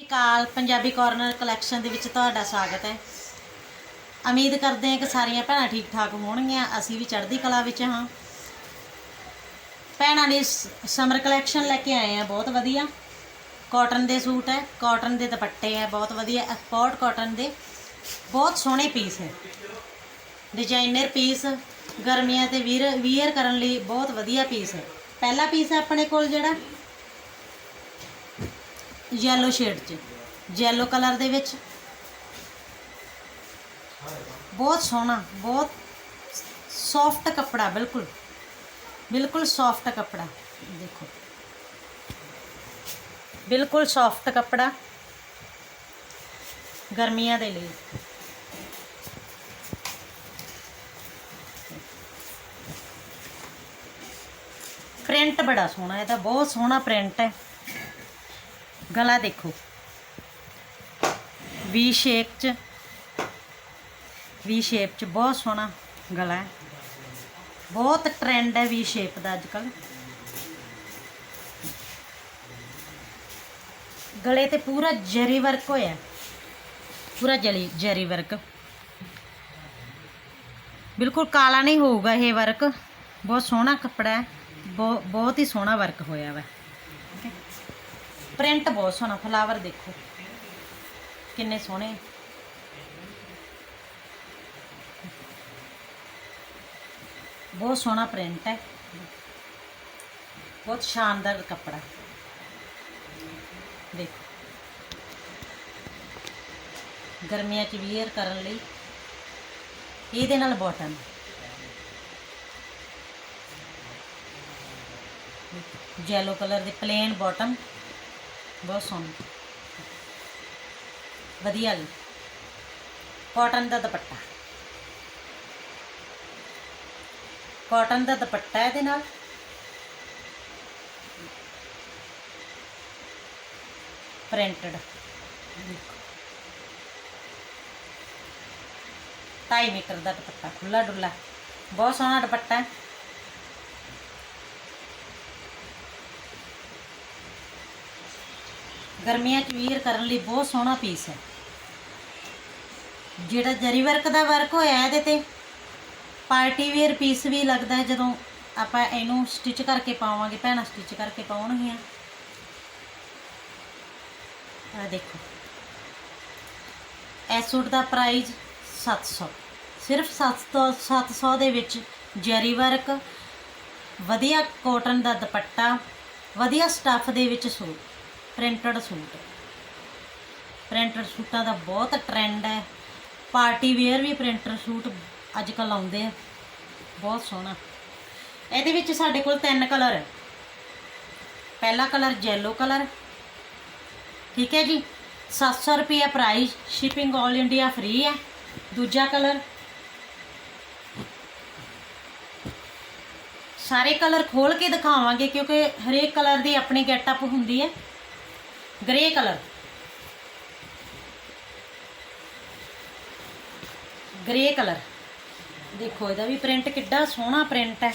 ਸਤਿ ਸ਼੍ਰੀ ਅਕਾਲ ਪੰਜਾਬੀ ਕਾਰਨਰ ਕਲੈਕਸ਼ਨ ਦੇ ਵਿੱਚ ਤੁਹਾਡਾ ਸਵਾਗਤ ਹੈ। ਉਮੀਦ ਕਰਦੇ ਹਾਂ ਕਿ ਸਾਰੀਆਂ ਭੈਣਾਂ ਠੀਕ ਠਾਕ ਹੋਣਗੀਆਂ। ਅਸੀਂ ਵੀ ਚੜ੍ਹਦੀ ਕਲਾ ਵਿੱਚ ਹਾਂ। ਭੈਣਾਂ ਲਈ ਸਮਰ ਕਲੈਕਸ਼ਨ ਲੈ ਕੇ ਆਏ ਆ, ਬਹੁਤ ਵਧੀਆ। ਕਾਟਨ ਦੇ ਸੂਟ ਹੈ ਕਾਟਨ ਦੇ ਦੁਪੱਟੇ ਹੈ, ਬਹੁਤ ਵਧੀਆ। ਐਕਸਪੋਰਟ ਕਾਟਨ ਦੇ। ਬਹੁਤ ਸੋਹਣੇ ਪੀਸ ਹੈ। ਡਿਜ਼ਾਈਨਰ ਪੀਸ ਗਰਮੀਆਂ ਤੇ ਵੀਰ ਵੀਅਰ ਕਰਨ ਲਈ ਬਹੁਤ ਵਧੀਆ ਪੀਸ ਹੈ। ਪਹਿਲਾ ਪੀਸ ਹੈ ਆਪਣੇ ਕੋਲ ਜਿਹੜਾ। ਯੈਲੋ ਸ਼ੇਡ 'ਚ। ਯੈਲੋ ਕਲਰ ਦੇ ਵਿੱਚ। ਬਹੁਤ ਸੋਹਣਾ, ਬਹੁਤ ਸੌਫਟ ਕੱਪੜਾ, ਬਿਲਕੁਲ। ਬਿਲਕੁਲ ਸੌਫਟ ਕੱਪੜਾ। ਦੇਖੋ। ਬਿਲਕੁਲ ਸੌਫਟ ਕੱਪੜਾ। ਗਰਮੀਆਂ ਦੇ ਲਈ। ਪ੍ਰਿੰਟ ਬੜਾ ਸੋਹਣਾ ਇਹਦਾ ਬਹੁਤ ਸੋਹਣਾ ਪ੍ਰਿੰਟ ਹੈ। ਗਲਾ ਦੇਖੋ। ਵੀ ਸ਼ੇਪ ਚ ਵੀ ਸ਼ੇਪ ਚ ਬਹੁਤ ਸੋਹਣਾ ਗਲਾ ਹੈ। ਬਹੁਤ ਟ੍ਰੈਂਡ ਹੈ ਵੀ ਸ਼ੇਪ ਦਾ ਅੱਜ ਕੱਲ ਗਲੇ ਤੇ ਪੂਰਾ ਜਰੀ ਵਰਕ ਹੋਇਆ ਪੂਰਾ ਜਲੀ, ਜਰੀ ਵਰਕ ਬਿਲਕੁਲ ਕਾਲਾ ਨਹੀਂ ਹੋਊਗਾ ਇਹ ਵਰਕ ਬਹੁਤ ਸੋਹਣਾ ਕੱਪੜਾ ਹੈ। ਬਹੁ- ਬਹੁਤ ਹੀ ਸੋਹਣਾ ਵਰਕ ਹੋਇਆ ਵਾ। ਪ੍ਰਿੰਟ ਬਹੁਤ ਸੋਹਣਾ, ਫਲਾਵਰ ਦੇਖੋ। ਕਿੰਨੇ ਸੋਹਣੇ। ਬਹੁਤ ਸੋਹਣਾ ਪ੍ਰਿੰਟ ਹੈ। ਬਹੁਤ ਸ਼ਾਨਦਾਰ ਕੱਪੜਾ। ਦੇਖੋ। ਗਰਮੀਆਂ 'ਚ ਵੀਅਰ ਕਰਨ ਲਈ ਇਹਦੇ ਨਾਲ ਬਾਟਮ ਜੈਲੋ ਕਲਰ ਦੀ ਪਲੇਨ ਬਾਟਮ ਬਹੁਤ ਸੋਹਣੀ। ਵਧੀਆ ਲਈ ਕਾਟਨ ਦਾ ਦੁਪੱਟਾ। ਕਾਟਨ ਦਾ ਦੁਪੱਟਾ ਇਹਦੇ ਨਾਲ। ਪ੍ਰਿੰਟਡ ਢਾਈ ਮੀਟਰ ਦਾ ਦੁਪੱਟਾ ਖੁੱਲਾ ਡੁੱਲਾ ਬਹੁਤ ਸੋਹਣਾ ਦੁਪੱਟਾ। ਹੈ ਗਰਮੀਆਂ 'ਚ ਵੀਅਰ ਕਰਨ ਲਈ ਬਹੁਤ ਸੋਹਣਾ ਪੀਸ ਹੈ। ਜਿਹੜਾ ਜਰੀ ਵਰਕ ਦਾ ਵਰਕ ਹੋਇਆ ਇਹਦੇ ਤੇ ਪਾਰਟੀ ਵੇਅਰ ਪੀਸ ਵੀ ਲੱਗਦਾ ਹੈ ਜਦੋਂ ਆਪਾਂ ਇਹਨੂੰ ਸਟਿਚ ਕਰਕੇ ਪਾਵਾਂਗੇ, ਭੈਣਾਂ ਸਟਿਚ ਕਰਕੇ ਪਾਉਣਗੀਆਂ। ਆ ਦੇਖੋ। ਇਹ ਸੂਟ ਦਾ ਪ੍ਰਾਈਸ 700 ਸਿਰਫ 700 700 ਦੇ ਵਿੱਚ ਜਰੀ ਵਰਕ ਵਧੀਆ ਕਾਟਨ ਦਾ ਦੁਪੱਟਾ, ਵਧੀਆ ਸਟੱਫ ਦੇ ਵਿੱਚ ਸੂਟ। Printed suit. ਪ੍ਰਿੰਟਡ ਸੂਟਾਂ ਦਾ ਬਹੁਤ ਟ੍ਰੈਂਡ ਹੈ। ਪਾਰਟੀ ਵੇਅਰ ਵੀ ਪ੍ਰਿੰਟਡ ਸੂਟ ਅੱਜ ਕੱਲ ਆਉਂਦੇ ਆ। ਬਹੁਤ ਸੋਹਣਾ। ਇਹਦੇ ਵਿੱਚ ਸਾਡੇ ਕੋਲ ਤਿੰਨ ਕਲਰ ਹੈ। ਪਹਿਲਾ ਕਲਰ yellow ਕਲਰ ਠੀਕ ਹੈ ਜੀ? 700 ਰੁਪਏ ਪ੍ਰਾਈਸ ਸ਼ਿਪਿੰਗ 올 ਇੰਡੀਆ ਫ੍ਰੀ ਹੈ। ਦੂਜਾ ਕਲਰ ਸਾਰੇ ਕਲਰ ਖੋਲ ਕੇ ਦਿਖਾਵਾਂਗੇ ਕਿਉਂਕਿ ਹਰੇਕ ਕਲਰ ਦੀ ਆਪਣੀ ਗੈਟਅਪ ਹੁੰਦੀ ਹੈ। ਗ੍ਰੇ ਕਲਰ ਗ੍ਰੇ ਕਲਰ ਦੇਖੋ ਇਹਦਾ ਵੀ ਪ੍ਰਿੰਟ ਕਿੱਡਾ ਸੋਹਣਾ ਪ੍ਰਿੰਟ ਹੈ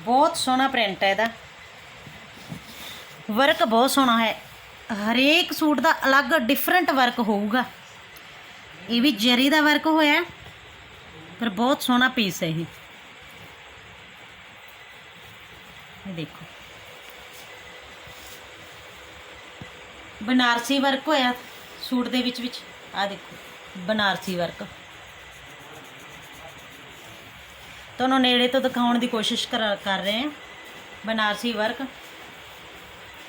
ਬਹੁਤ ਸੋਹਣਾ ਪ੍ਰਿੰਟ ਹੈ ਇਹਦਾ ਵਰਕ ਬਹੁਤ ਸੋਹਣਾ ਹੈ ਹਰੇਕ ਸੂਟ ਦਾ ਅਲੱਗ ਡਿਫਰੈਂਟ ਵਰਕ ਹੋਊਗਾ ਇਹ ਵੀ ਜਰੀ ਦਾ ਵਰਕ ਹੋਇਆ ਹੈ, ਪਰ ਬਹੁਤ ਸੋਹਣਾ ਪੀਸ ਹੈ ਇਹ ਇਹ ਦੇਖੋ ਬਨਾਰਸੀ ਵਰਕ ਹੋਇਆ, ਸੂਟ ਦੇ ਵਿੱਚ ਵਿੱਚ। ਆ ਦੇਖੋ, ਬਨਾਰਸੀ ਵਰਕ। ਤੁਹਾਨੂੰ ਨੇੜੇ ਤੋਂ ਦਿਖਾਉਣ ਦੀ ਕੋਸ਼ਿਸ਼ ਕਰ ਕਰ ਰਹੇ ਹਾਂ। ਬਨਾਰਸੀ ਵਰਕ।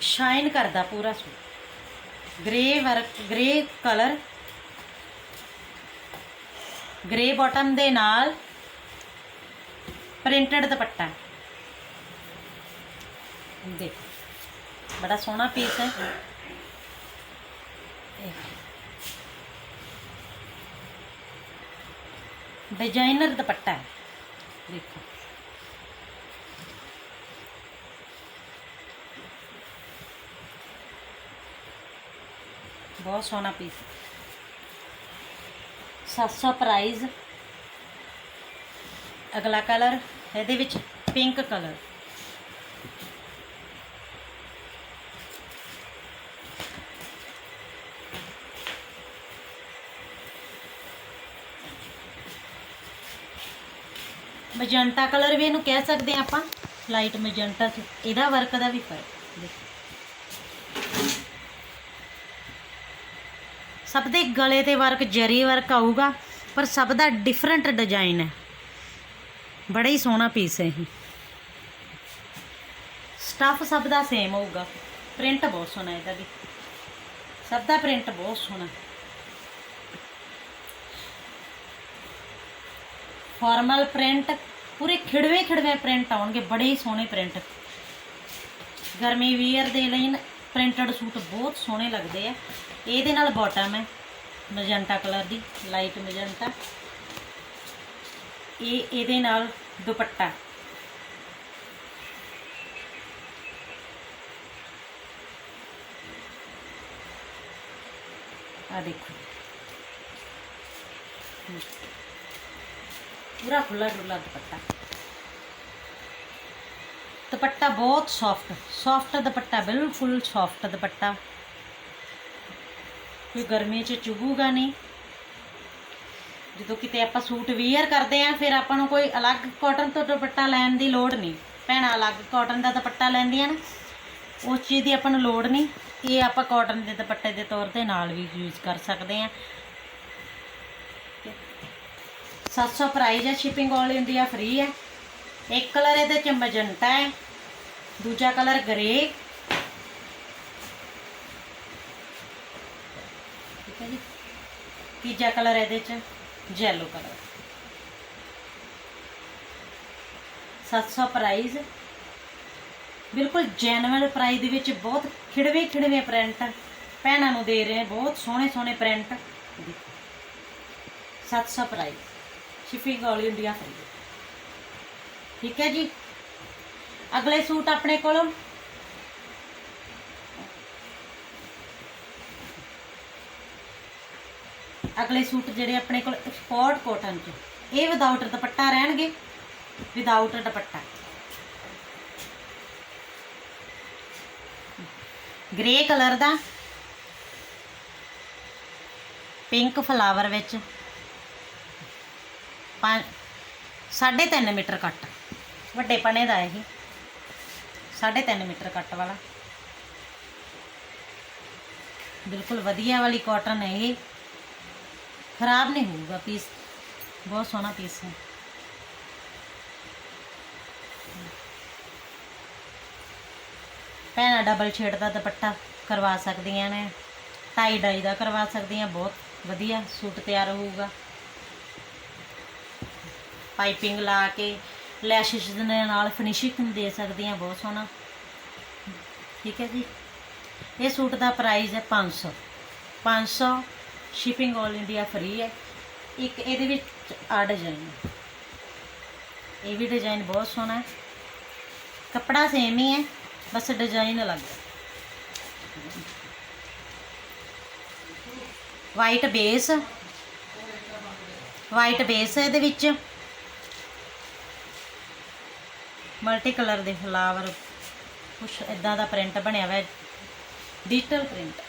ਸ਼ਾਈਨ ਕਰਦਾ ਪੂਰਾ suit. Grey work grey colour grey bottom ਦੇ ਨਾਲ ਪ੍ਰਿੰਟਡ ਦੁਪੱਟਾ। ਦੇਖੋ, ਬੜਾ ਸੋਹਣਾ ਪੀਸ ਹੈ। ਡਿਜ਼ਾਈਨਰ ਦੁਪੱਟਾ ਹੈ ਦੇਖੋ ਬਹੁਤ ਸੋਹਣਾ ਪੀਸ 700 ਪ੍ਰਾਈਸ ਅਗਲਾ ਕਲਰ ਇਹਦੇ ਵਿੱਚ ਪਿੰਕ ਕਲਰ ਮਜੰਟਾ ਕਲਰ ਵੀ ਇਹਨੂੰ ਕਹਿ ਸਕਦੇ ਆ ਆਪਾਂ ਲਾਈਟ ਮੈਜੈਂਟਾ ਚ, ਇਹਦਾ ਵਰਕ ਦਾ ਵੀ ਫ਼ਰਕ। ਸਭ ਦੇ ਗਲੇ ਤੇ ਵਰਕ ਜਰੀ ਵਰਕ ਆਊਗਾ, ਪਰ ਸਭ ਦਾ ਡਿਫਰੈਂਟ ਡਿਜ਼ਾਈਨ ਹੈ। ਬੜਾ ਹੀ ਸੋਹਣਾ ਪੀਸ ਹੈ ਇਹ। ਸਟਫ ਸਭ ਦਾ ਸੇਮ ਹੋਊਗਾ। ਪ੍ਰਿੰਟ ਬਹੁਤ ਸੋਹਣਾ ਇਹਦਾ ਵੀ। ਸਭ ਦਾ ਪ੍ਰਿੰਟ ਬਹੁਤ ਸੋਹਣਾ। ਫਾਰਮਲ ਪ੍ਰਿੰਟ ਪੂਰੇ ਖਿੜਵੇ ਖਿੜਵੇ ਪ੍ਰਿੰਟ ਆਉਣਗੇ ਬੜੇ ਹੀ ਸੋਹਣੇ ਪ੍ਰਿੰਟ ਗਰਮੀ ਵੀਅਰ ਦੇ ਲਈ ਪ੍ਰਿੰਟਡ ਸੂਟ ਬਹੁਤ ਸੋਹਣੇ ਲੱਗਦੇ ਆ ਇਹਦੇ ਨਾਲ ਬਾਟਮ ਹੈ ਮੈਜੈਂਟਾ ਕਲਰ ਦੀ ਲਾਈਟ ਮੈਜੈਂਟਾ ਇਹ ਇਹਦੇ ਨਾਲ ਦੁਪੱਟਾ ਆ ਦੇਖੋ ਹਮ। ਪੂਰਾ ਖੁੱਲਾ ਡੁੱਲਾ ਦੁਪੱਟਾ। ਦੁਪੱਟਾ ਬਹੁਤ ਸੌਫਟ ਸੌਫਟ ਦੁਪੱਟਾ, ਬਿਲਕੁਲ ਸੌਫਟ ਦੁਪੱਟਾ। ਕੋਈ ਗਰਮੀ 'ਚ ਚੁਭੂਗਾ ਨਹੀਂ। ਜਦੋਂ ਕਿਤੇ ਆਪਾਂ ਸੂਟ ਵੀਅਰ ਕਰਦੇ ਆ ਫਿਰ ਆਪਾਂ ਨੂੰ ਕੋਈ ਅਲੱਗ ਕਾਟਨ ਤੋਂ ਦੁਪੱਟਾ ਲੈਣ ਦੀ ਲੋੜ ਨਹੀਂ। ਭੈਣਾਂ, ਅਲੱਗ ਕਾਟਨ ਦਾ ਦੁਪੱਟਾ ਲੈਂਦੀਆਂ ਨੇ। ਉਸ ਚੀਜ਼ ਦੀ ਆਪਾਂ ਨੂੰ ਲੋੜ ਨਹੀਂ। ਇਹ ਆਪਾਂ ਕਾਟਨ ਦੇ ਦੁਪੱਟੇ ਦੇ ਤੌਰ ਤੇ ਨਾਲ ਵੀ ਯੂਜ਼ ਕਰ ਸਕਦੇ ਆ 700 ਪ੍ਰਾਈਸ ਹੈ ਸ਼ਿਪਿੰਗ ਆਲ ਇੰਡੀਆ ਫ੍ਰੀ ਹੈ। ਇੱਕ ਕਲਰ ਇਹਦੇ ਚ ਮਜੰਟਾ ਹੈ। ਦੂਜਾ ਕਲਰ ਗ੍ਰੇ ਠੀਕ ਹੈ ਜੀ। ਤੀਜਾ ਕਲਰ ਇਹਦੇ ਚ ਜੈਲੋ ਕਲਰ 700 ਪ੍ਰਾਈਸ ਬਿਲਕੁਲ ਜੈਨੂਅਲ ਪ੍ਰਾਈਸ ਦੇ ਵਿੱਚ ਬਹੁਤ ਖਿੜਵੇਂ ਖਿੜਵੇਂ ਪ੍ਰਿੰਟ ਭੈਣਾਂ ਨੂੰ ਦੇ ਰਹੇ ਬਹੁਤ ਸੋਹਣੇ ਸੋਹਣੇ print 700 price shipping all India free ਠੀਕ ਹੈ ਜੀ। ਅਗਲੇ ਸੂਟ ਆਪਣੇ ਕੋਲ। ਅਗਲੇ ਸੂਟ ਜਿਹੜੇ ਆਪਣੇ ਕੋਲ ਐਕਸਪੋਰਟ ਕੋਟਨ ਚ। ਇਹ ਵਿਦਆਊਟ ਦੁਪੱਟਾ ਰਹਿਣਗੇ। ਵਿਦਆਊਟ ਦੁਪੱਟਾ। ਗ੍ਰੇ ਕਲਰ ਦਾ। ਪਿੰਕ ਫਲਾਵਰ ਵਿੱਚ। ਸਾਢੇ ਤਿੰਨ ਮੀਟਰ ਕੱਟ ਵੱਡੇ ਪਨੇ ਦਾ ਇਹ। ਸਾਢੇ ਤਿੰਨ ਮੀਟਰ ਕੱਟ ਵਾਲਾ। ਬਿਲਕੁਲ ਵਧੀਆ ਵਾਲੀ ਕਾਟਨ ਹੈ ਇਹ। ਖਰਾਬ ਨਹੀਂ ਹੋਊਗਾ ਪੀਸ ਬਹੁਤ ਸੋਹਣਾ ਪੀਸ ਹੈ। ਭੈਣਾਂ ਡਬਲ ਸ਼ੇਡ ਦਾ ਦੁਪੱਟਾ ਕਰਵਾ ਸਕਦੀਆਂ ਨੇ। ਟਾਈ ਡਾਈ ਦਾ ਕਰਵਾ ਸਕਦੀਆਂ, ਬਹੁਤ ਵਧੀਆ, ਸੂਟ ਤਿਆਰ ਹੋਊਗਾ। ਪਾਈਪਿੰਗ ਲਾ ਕੇ ਲੈਸ਼ਿਸ ਦੇ ਨਾਲ ਫਿਨਿਸ਼ਿੰਗ ਦੇ ਸਕਦੀਆਂ ਬਹੁਤ ਸੋਹਣਾ। ਠੀਕ ਹੈ ਜੀ। ਇਹ ਸੂਟ ਦਾ ਪ੍ਰਾਈਸ ਹੈ 500 500 ਸ਼ਿਪਿੰਗ ਆਲ ਇੰਡੀਆ ਫ੍ਰੀ ਹੈ। ਇੱਕ ਇਹਦੇ ਵਿੱਚ ਆ ਡਿਜ਼ਾਈਨ ਇਹ ਵੀ ਡਿਜ਼ਾਈਨ ਬਹੁਤ ਸੋਹਣਾ ਹੈ। ਕੱਪੜਾ ਸੇਮ ਹੀ ਹੈ, ਬਸ ਡਿਜ਼ਾਈਨ ਅਲੱਗ ਹੈ। ਵਾਈਟ ਬੇਸ ਵਾਈਟ ਬੇਸ ਹੈ ਇਹਦੇ ਵਿੱਚ। ਮਲਟੀ ਕਲਰ ਦੇ ਫਲਾਵਰ, ਕੁਛ ਇਦਾਂ ਦਾ ਪ੍ਰਿੰਟ ਬਣਿਆ ਹੋਇਆ, ਡਿਜੀਟਲ ਪ੍ਰਿੰਟ।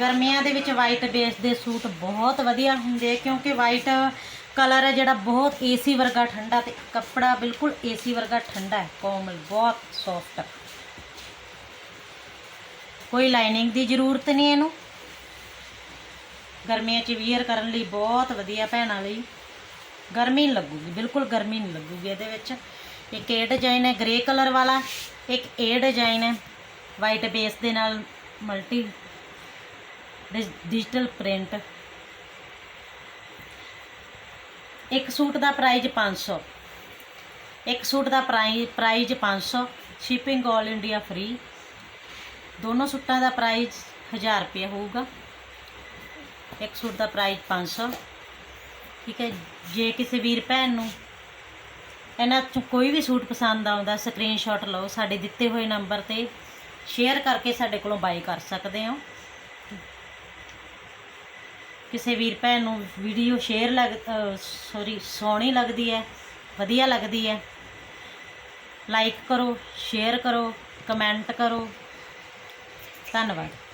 ਗਰਮੀਆਂ ਦੇ ਵਿੱਚ ਵਾਈਟ ਬੇਸ ਦੇ ਸੂਟ ਬਹੁਤ ਵਧੀਆ ਹੁੰਦੇ ਕਿਉਂਕਿ ਵਾਈਟ ਕਲਰ ਹੈ ਜਿਹੜਾ ਬਹੁਤ ਏਸੀ ਵਰਗਾ ਠੰਡਾ ਤੇ ਕੱਪੜਾ ਬਿਲਕੁਲ ਏਸੀ ਵਰਗਾ ਠੰਡਾ ਹੈ, ਕੋਮਲ, ਬਹੁਤ ਸੌਫਟ ਕੋਈ ਲਾਈਨਿੰਗ ਦੀ ਜ਼ਰੂਰਤ ਨਹੀਂ ਇਹਨੂੰ। ਗਰਮੀਆਂ 'ਚ ਵੀਅਰ ਕਰਨ ਲਈ ਬਹੁਤ ਵਧੀਆ ਭੈਣਾਂ ਲਈ। ਗਰਮੀ ਨਹੀਂ ਲੱਗੂਗੀ, ਬਿਲਕੁਲ ਗਰਮੀ ਨਹੀਂ ਲੱਗੂਗੀ ਇਹਦੇ ਵਿੱਚ। ਇੱਕ ਇਹ ਡਿਜ਼ਾਈਨ ਹੈ ਗ੍ਰੇ ਕਲਰ ਵਾਲਾ, ਇੱਕ ਇਹ ਡਿਜ਼ਾਈਨ ਹੈ ਵਾਈਟ ਬੇਸ ਦੇ ਨਾਲ ਮਲਟੀ ਡਿਜੀਟਲ ਪ੍ਰਿੰਟ ਇੱਕ ਸੂਟ ਦਾ ਪ੍ਰਾਈਸ 500 ਇੱਕ ਸੂਟ ਦਾ price price 500 shipping all India free ਦੋਨੋਂ ਸੂਟਾਂ ਦਾ ਪ੍ਰਾਈਸ 1000 ਰੁਪਏ ਹੋਊਗਾ। ਇੱਕ ਸੂਟ ਦਾ ਪ੍ਰਾਈਸ 500 ਠੀਕ ਹੈ ਜੇ। ਕਿਸੇ ਵੀਰ ਭੈਣ ਨੂੰ ਇਹਨਾਂ ਚੋਂ ਕੋਈ ਵੀ ਸੂਟ ਪਸੰਦ ਆਉਂਦਾ ਸਕਰੀਨਸ਼ਾਟ ਲਓ, ਸਾਡੇ ਦਿੱਤੇ ਹੋਏ ਨੰਬਰ ਤੇ ਸ਼ੇਅਰ ਕਰਕੇ ਸਾਡੇ ਕੋਲੋਂ ਬਾਈ ਕਰ ਸਕਦੇ ਹੋ। ਕਿਸੇ ਵੀਰ ਭੈਣ ਨੂੰ ਵੀਡੀਓ ਸ਼ੇਅਰ ਲੱਗ ਸੌਰੀ ਸੋਹਣੀ ਲੱਗਦੀ ਹੈ, ਵਧੀਆ ਲੱਗਦੀ ਹੈ। ਲਾਈਕ ਕਰੋ ਸ਼ੇਅਰ ਕਰੋ ਕਮੈਂਟ ਕਰੋ। ਧੰਨਵਾਦ।